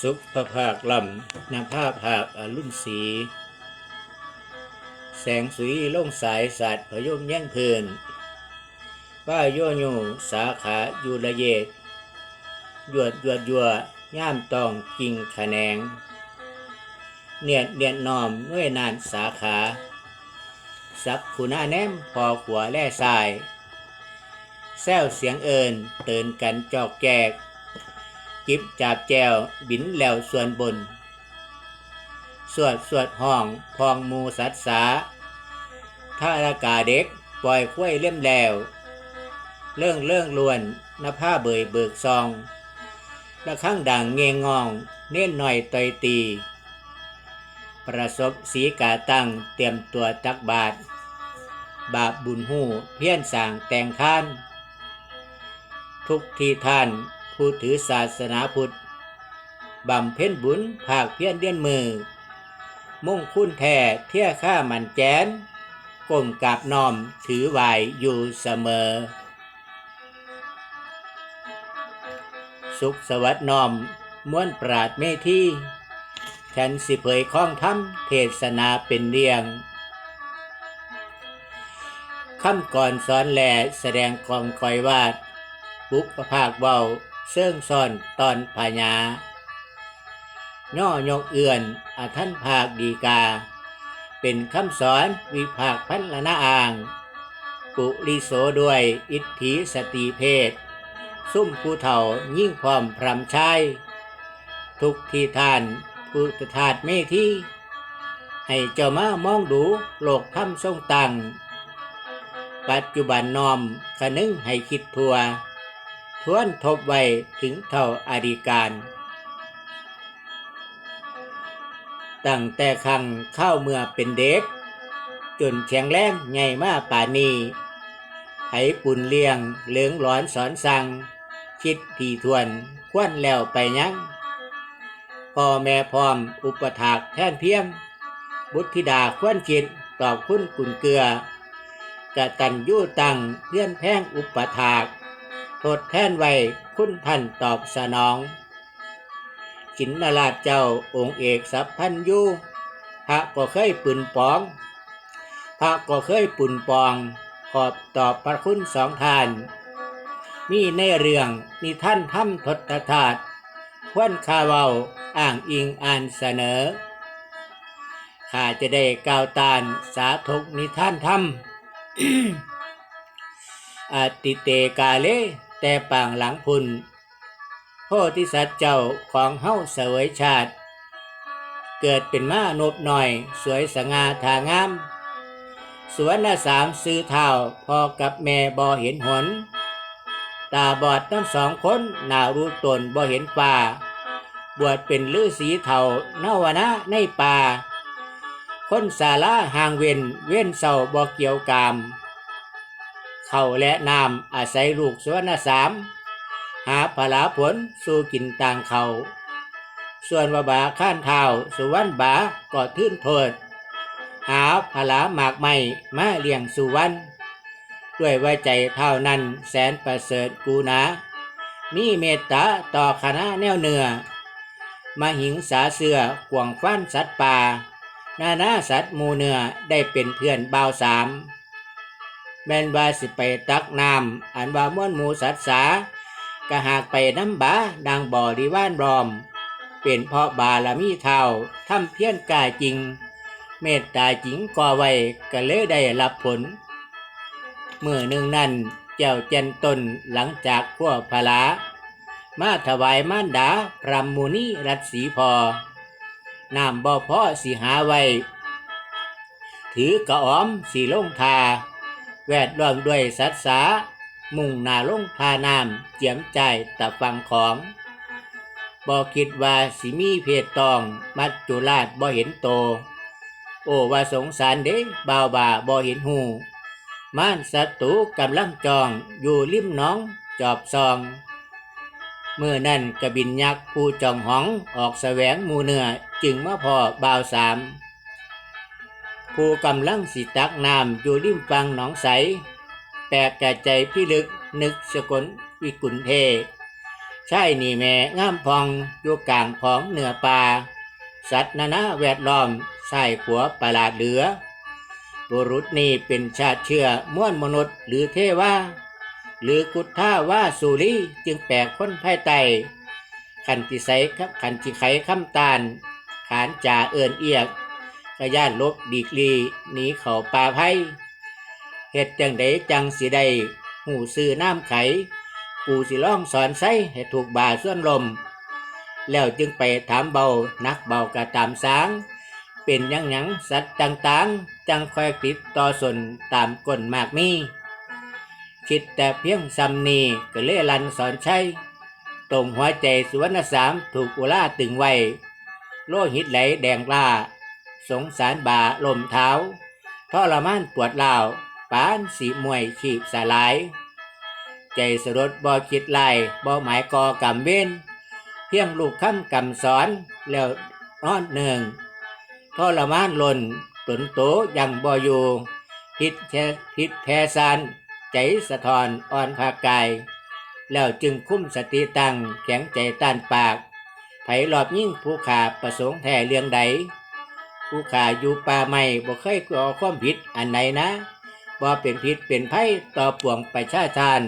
สุขภาภาคลำนภาพภาคอรุ่นสี แสงสุยลงสายสัตว์พยมแย่งเพลินป้าโยโยสาขาอยูระเยดยวดยวดยัวย่ามตองกิ่งขแหนง เนียดเนียดนอมด้วยนานสาขา สักขุนาแนมพอขวแล่สาย แซวเสียงเอิญเตือนกันจอกแจก จิบจับแจวบินแล้วส่วนบน สวดสวดห้องพองมูสัตสาท่าอากาเด็กปล่อยคุ้ยเล่มแล้ว เรื่องเรื่องลวนนภาเบยเบิกซองละข้างดังเงงงอง เน้นหน่อยต่อยตี ประสบสีกาตั้งเตรียมตัวตักบาท บาปบุญหูเพี้ยนสางแต่งข้าน ทุกทีท่าน ผู้ถือศาสนาพุทธบำเพ็ญบุญภาคเพียรเดียนมือ มุ่งคุณแท้เที่ยข้ามันแจนก้มกราบน้อมถือไหวอยู่เสมอ สุขสวัสดิ์น้อมม้วนปราดเมที่ฉันสิเผยข้องธรรมเทศนาเป็นเรียงคำก่อนสอนแหล่แสดงกองคอยวาดบุปภาคเบา เสื่องซ่อนตอนพญาย่อยกเอื่อนอาท่านภาคดีกา เป็นคำสอนวิภาคพันละนาอ่าง ปุริโสด้วยอิทธิสติเพศ ซุ่มผู้เฒ่ายิ่งพร้อมพรำชายทุกที่ท่านผู้ทาดเมที่ให้เจ้ามามองดูโลกถ้ำทรงตังปัจจุบันนอมขนึงให้คิดทัว ทวนทบไว้ถึงเท่าอาดีการ ตั้งแต่ครั้งเข้าเมื่อเป็นเด็ก จนแข็งแรงใหญ่มาป่านีไผปุ่นเลี้ยงเหลืองหลอนสอนสั่ง คิดทีทวนควนแล้วไปยังพ่อแม่พร้อมอุปถากแท่นเพียง บุตรธิดาควนคิดตอบคุณกุนเกลือกะตันยู่ตังเพื่อนแพงอุปถาก ทษแทนไว้คุณท่านตอบสนอง กินนราชเจ้าองค์เอกสัพพันยูพระก็เคยปืนปอง พระก็เคยปุนปอง ขอบตอบพระคุณสองทาน มีในเรื่องนิท่านทำทศทาตควนคาเวาอ้างอิงอ่านเสนอข้าจะได้กล่าวตานสาธกนิท่านทำอติเตกาเล แต่ปางหลังพุนโพธิสัตว์เจ้าของเฮ้าเสวยชาติ เกิดเป็นม้านบหน่อย สวยสง่าทางาม สวนละสามซื้อเท่าพอกับแม่บ่เห็นหน ตาบอดทั้งสองคนหนารู้ตนบ่เห็นป่า บวชเป็นฤาษีเท่านวนะในป่า คนสาระห่างเวนเว้นเศร้าบ่เกี่ยวกาม เขาและนามอาศัยลูกสวนสาม หาผลาผลสู่กินต่างเขา ส่วนว่าบาข้านเท้าสุวรรณบาก็ทื่นโทษ หาผลาหมากไม่มาเลี้ยงสุวรรณด้วยว่าใจเท่านั้นแสนประเสริฐกูนามีเมตตาต่อคณะแนวเหนือมาหิงสาเสือกวงฟันสัตว์ป่า นานาสัตว์มูเนื้อได้เป็นเพื่อนบ่าวสาม แม่นว่าสิไปตักน้ำอันว่าม้วนหมูสัตสากะหากไปน้ำบาดังบ่อดีว่านรอม เป็นเพราะบาละมีเท่าทำเพี้ยนกายจริง เมตตาจริงก่อไว้ก็เลยได้รับผล เมื่อหนึ่งนั้นเจ้าเจนตนหลังจากพวพลามาถวายมารดาพรำมูนีรัตสีพอน้ำบ่อพ่อสิหาไว้ ถือกระอ้อมสีลงทา แวดล้อมด้วยสัตว์สามุ่งหนาลงทาน้ำเจียมใจตะฟังของบ่คิดว่าสิมีเพศตอง มัจจุราชบ่เห็นโต โอ้ว่าสงสารเด้บ่าวบ่าบ่เห็นหูม่านศัตรูกำลังจองอยู่ริมน้องจอบซอง เมื่อนั้นกระบินยักษ์ผู้จองหองออกแสวงมูเนื้อจึงมาพอบ่าวสาม ผู้กำลังสิตักน้ำอยู่ริมฟังหนองใส แปลกแก่ใจพิลึกนึกสกลวิกุลเทใช่นี่แม่งามพองอยู่กลางของเหนือป่า สัตว์นานาแวดล้อมใส่ขัวประหลาดเหลือ บุรุษนี่เป็นชาติเชื้อม้วนมนุษย์หรือเทวาหรือกุฏท่าว่าสุรีจึงแปลกคนภายใต้ขันติไสครับขันติไขคำตาลขานจ่าเอินเอียก กระย่านลบดีกลีหนีเขาป่าไพ่เฮ็ดจังไดจังสิได้หูซื้อน้ำไขปูสิล่องสอนไส้ให้ถูกบ่าส่วนลม แล้วจึงไปถามเบานักเบากะตามสาง เป็นยังหยังสัตว์ต่างๆ จังคอยติดต่อสนตามก้นมากมี คิดแต่เพียงซ้ำนีก็เล่ลันสอนใช้ตรงหัวใจสุวรรณสามถูกอุล่าตึงไว้โลหิตไหลแดงล่า สงสารบาลมเท้าทรมานปวดลาวปานสีมวยขีบสลาย ใจสรดบ่คิดไล่บ่หมายก่อกำเว้น เพียงลูกคำกำสอนแล้วนอนเนืองทรมานลนตนโตยังบ่อยู่พิษแท้พิษแพ้ซานใจสะทอนอ่อนภาคกาย แล้วจึงคุ้มสติตังแข็งใจต้านปาก ไผหลอบยิ่งผู้ขาประสงค์แท้เรื่องใด ผู้ขาอยู่ป่าไม่บ่เคยก่อความผิดอันไหนะบ่เป็นผิดเป็นไพ่ต่อปวงประชาชาน